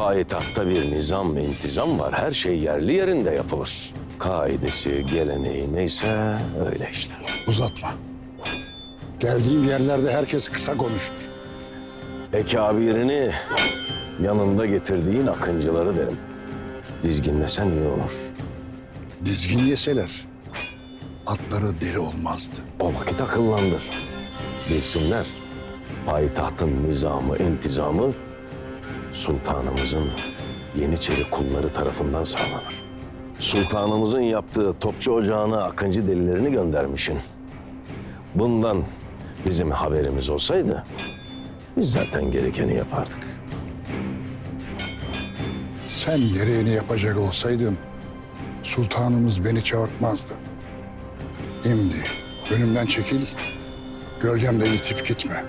Payitahtta bir nizam ve intizam var. Her şey yerli yerinde yapılır. Kaidesi, geleneği neyse öyle işler. Uzatma. Geldiğim yerlerde herkes kısa konuşur. Ekabirini yanında getirdiğin akıncıları derim. Dizginlesen iyi olur. Dizgin yeseler atları deli olmazdı. O vakit akıllandır. Bilsinler payitahtın nizamı, intizamı sultanımızın Yeniçeri kulları tarafından sağlanır. Sultanımızın yaptığı topçu ocağına akıncı delilerini göndermişin. Bundan bizim haberimiz olsaydı biz zaten gerekeni yapardık. Sen gereğini yapacak olsaydın sultanımız beni çağırtmazdı. Şimdi önümden çekil, gölgemde yitip gitme.